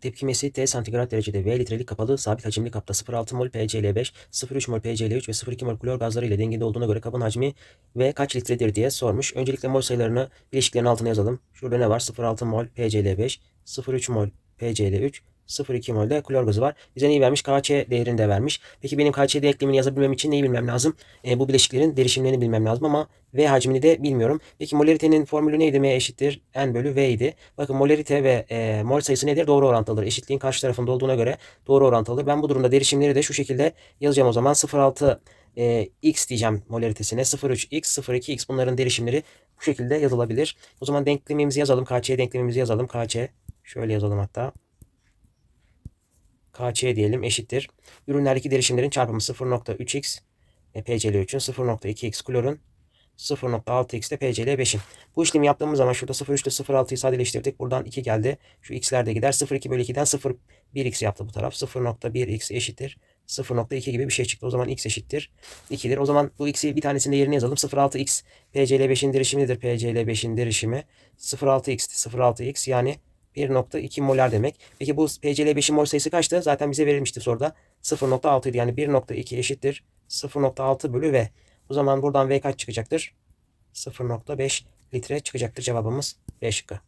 Tepkimesi T santigrat derecede V litrelik kapalı sabit hacimli kapta 0,6 mol PCl5, 0,3 mol PCl3 ve 0,2 mol klor gazları ile dengede olduğuna göre kabın hacmi V kaç litredir diye sormuş. Öncelikle mol sayılarını bileşiklerin altına yazalım. Şurada ne var? 0,6 mol PCl5, 0,3 mol PCl3, 0,2 mol de klor gazı var. Bize neyi vermiş? KÇ değerini de vermiş. Peki benim KÇ denklemini yazabilmem için neyi bilmem lazım? E, bu bileşiklerin derişimlerini bilmem lazım ama V hacmini de bilmiyorum. Peki molaritenin formülü neydi? M eşittir N bölü V idi. Bakın molarite ve e, mol sayısı nedir? Doğru orantılıdır. Eşitliğin karşı tarafında olduğuna göre doğru orantılıdır. Ben bu durumda derişimleri de şu şekilde yazacağım o zaman. 0,6 e, x diyeceğim molaritesine. 0,3x, 0,2x bunların derişimleri bu şekilde yazılabilir. O zaman denklemimizi yazalım. KÇ denklemimizi yazalım. KÇ şöyle yazalım hatta. KÇ diyelim eşittir. Ürünlerdeki derişimlerin çarpımı 0.3x e, PCl3'ün 0.2x klorun 0.6x de PCl5'in. Bu işlemi yaptığımız zaman şurada 0.3 ile 0.6'yı sadeleştirdik. Buradan 2 geldi. Şu x'ler de gider. 0.2 bölü 2'den 0.1x yaptı bu taraf. 0.1x eşittir. 0.2 gibi bir şey çıktı. O zaman x eşittir 2'dir. O zaman bu x'i bir tanesinde yerine yazalım. 0.6x PCl5'in derişimi nedir? PCl5'in derişimi 0.6x 0.6x yani 1.2 molar demek. Peki bu PCl5'in mol sayısı kaçtı? Zaten bize verilmişti soruda. 0.6 idi. Yani 1.2 eşittir 0.6 bölü V. O zaman buradan V kaç çıkacaktır? 0.5 litre çıkacaktır cevabımız B şıkkı.